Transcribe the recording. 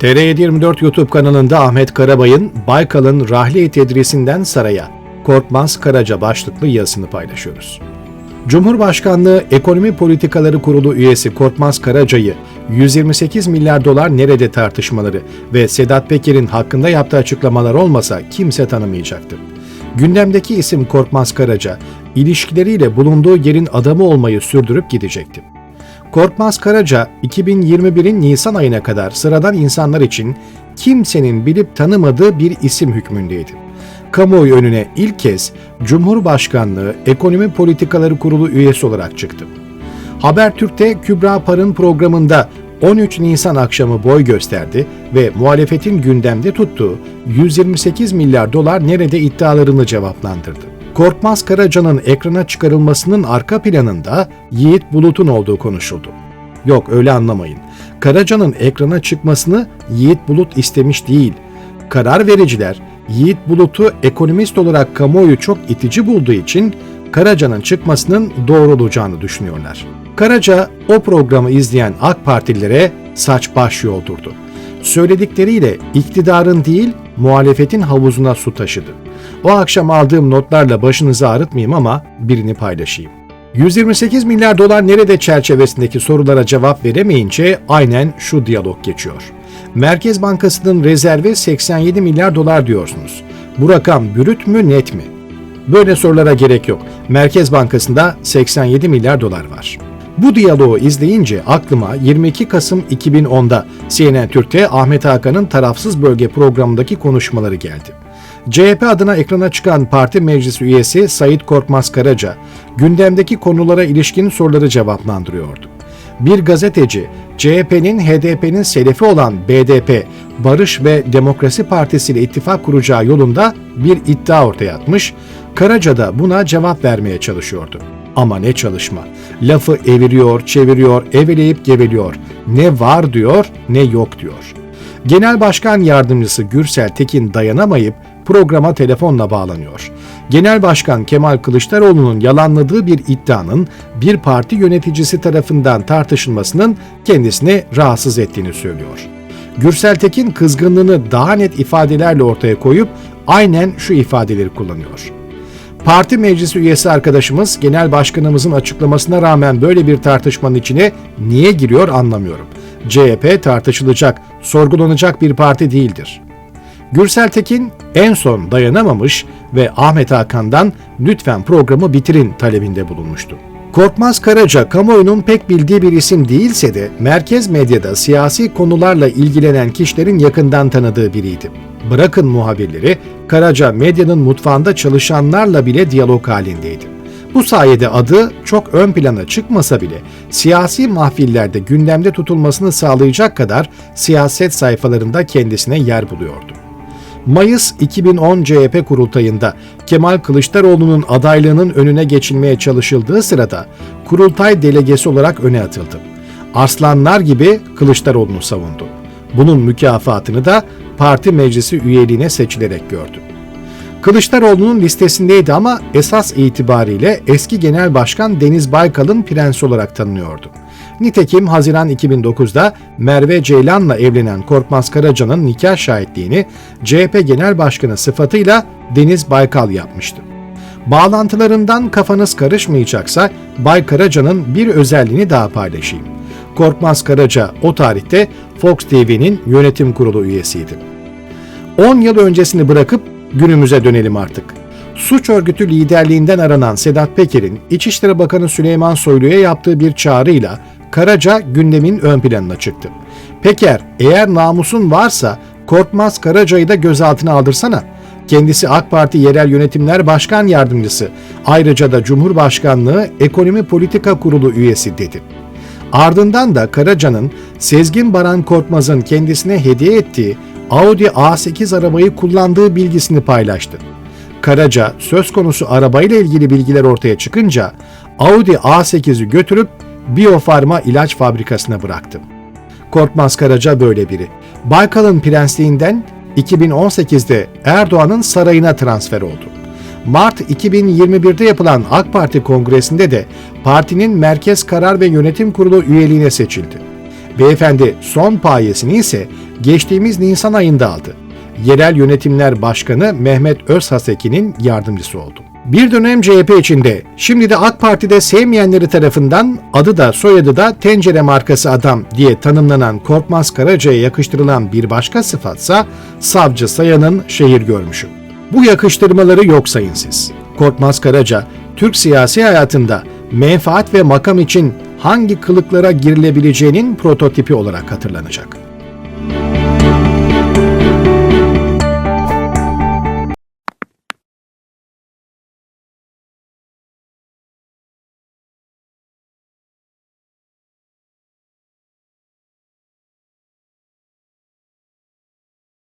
TR724 YouTube kanalında Ahmet Karabay'ın Baykal'ın Rahli Tedrisinden Saraya, Korkmaz Karaca başlıklı yazısını paylaşıyoruz. Cumhurbaşkanlığı Ekonomi Politikaları Kurulu üyesi Korkmaz Karaca'yı 128 milyar dolar nerede tartışmaları ve Sedat Peker'in hakkında yaptığı açıklamalar olmasa kimse tanımayacaktı. Gündemdeki isim Korkmaz Karaca, ilişkileriyle bulunduğu yerin adamı olmayı sürdürüp gidecekti. Korkmaz Karaca 2021'in Nisan ayına kadar sıradan insanlar için kimsenin bilip tanımadığı bir isim hükmündeydi. Kamuoyu önüne ilk kez Cumhurbaşkanlığı Ekonomi Politikaları Kurulu üyesi olarak çıktı. Habertürk'te Kübra Par'ın programında 13 Nisan akşamı boy gösterdi ve muhalefetin gündemde tuttuğu 128 milyar dolar nerede iddialarını cevaplandırdı. Korkmaz Karaca'nın ekrana çıkarılmasının arka planında Yiğit Bulut'un olduğu konuşuldu. Yok öyle anlamayın. Karaca'nın ekrana çıkmasını Yiğit Bulut istemiş değil. Karar vericiler Yiğit Bulut'u ekonomist olarak kamuoyu çok itici bulduğu için Karaca'nın çıkmasının doğru olacağını düşünüyorlar. Karaca o programı izleyen AK Partililere saç baş yoldurdu. Söyledikleriyle iktidarın değil muhalefetin havuzuna su taşıdı. O akşam aldığım notlarla başınızı ağrıtmayayım ama birini paylaşayım. 128 milyar dolar nerede çerçevesindeki sorulara cevap veremeyince aynen şu diyalog geçiyor. Merkez Bankası'nın rezervi 87 milyar dolar diyorsunuz. Bu rakam bürüt mü net mi? Böyle sorulara gerek yok. Merkez Bankası'nda 87 milyar dolar var. Bu diyaloğu izleyince aklıma 22 Kasım 2010'da CNN Türk'te Ahmet Hakan'ın tarafsız bölge programındaki konuşmaları geldi. CHP adına ekrana çıkan parti meclis üyesi Sayit Korkmaz Karaca, gündemdeki konulara ilişkin soruları cevaplandırıyordu. Bir gazeteci, CHP'nin HDP'nin selefi olan BDP, Barış ve Demokrasi Partisi ile ittifak kuracağı yolunda bir iddia ortaya atmış, Karaca da buna cevap vermeye çalışıyordu. Ama ne çalışma. Lafı eviriyor, çeviriyor, eveleyip geveliyor. Ne var diyor, ne yok diyor. Genel Başkan Yardımcısı Gürsel Tekin dayanamayıp programa telefonla bağlanıyor. Genel Başkan Kemal Kılıçdaroğlu'nun yalanladığı bir iddianın bir parti yöneticisi tarafından tartışılmasının kendisini rahatsız ettiğini söylüyor. Gürsel Tekin kızgınlığını daha net ifadelerle ortaya koyup aynen şu ifadeleri kullanıyor. Parti meclisi üyesi arkadaşımız genel başkanımızın açıklamasına rağmen böyle bir tartışmanın içine niye giriyor anlamıyorum. CHP tartışılacak, sorgulanacak bir parti değildir. Gürsel Tekin en son dayanamamış ve Ahmet Hakan'dan lütfen programı bitirin talebinde bulunmuştu. Korkmaz Karaca kamuoyunun pek bildiği bir isim değilse de merkez medyada siyasi konularla ilgilenen kişilerin yakından tanıdığı biriydi. Bırakın muhabirleri, Karaca medyanın mutfağında çalışanlarla bile diyalog halindeydi. Bu sayede adı çok ön plana çıkmasa bile siyasi mahfillerde gündemde tutulmasını sağlayacak kadar siyaset sayfalarında kendisine yer buluyordu. Mayıs 2010 CHP kurultayında Kemal Kılıçdaroğlu'nun adaylığının önüne geçilmeye çalışıldığı sırada kurultay delegesi olarak öne atıldı. Arslanlar gibi Kılıçdaroğlu'nu savundu. Bunun mükafatını da parti meclisi üyeliğine seçilerek gördü. Kılıçdaroğlu'nun listesindeydi ama esas itibariyle eski genel başkan Deniz Baykal'ın prensi olarak tanınıyordu. Nitekim Haziran 2009'da Merve Ceylan'la evlenen Korkmaz Karaca'nın nikah şahitliğini CHP Genel Başkanı sıfatıyla Deniz Baykal yapmıştı. Bağlantılarından kafanız karışmayacaksa Bay Karaca'nın bir özelliğini daha paylaşayım. Korkmaz Karaca o tarihte Fox TV'nin yönetim kurulu üyesiydi. 10 yıl öncesini bırakıp günümüze dönelim artık. Suç örgütü liderliğinden aranan Sedat Peker'in İçişleri Bakanı Süleyman Soylu'ya yaptığı bir çağrıyla Karaca gündemin ön planına çıktı. Peker, eğer namusun varsa Korkmaz Karaca'yı da gözaltına aldırsana. Kendisi AK Parti Yerel Yönetimler Başkan Yardımcısı, ayrıca da Cumhurbaşkanlığı Ekonomi Politika Kurulu üyesi dedi. Ardından da Karaca'nın Sezgin Baran Korkmaz'ın kendisine hediye ettiği Audi A8 arabayı kullandığı bilgisini paylaştı. Karaca söz konusu arabayla ilgili bilgiler ortaya çıkınca Audi A8'i götürüp Biofarma ilaç fabrikasına bıraktı. Korkmaz Karaca böyle biri. Baykal'ın prensliğinden 2018'de Erdoğan'ın sarayına transfer oldu. Mart 2021'de yapılan AK Parti kongresinde de partinin Merkez Karar ve Yönetim Kurulu üyeliğine seçildi. Beyefendi son payesini ise geçtiğimiz Nisan ayında aldı. Yerel Yönetimler Başkanı Mehmet Özhaseki'nin yardımcısı oldu. Bir dönem CHP içinde, şimdi de AK Parti'de sevmeyenleri tarafından adı da soyadı da tencere markası adam diye tanımlanan Korkmaz Karaca'ya yakıştırılan bir başka sıfatsa Savcı Sayan'ın şehir görmüşü. Bu yakıştırmaları yok sayın siz. Korkmaz Karaca, Türk siyasi hayatında menfaat ve makam için hangi kılıklara girilebileceğinin prototipi olarak hatırlanacak.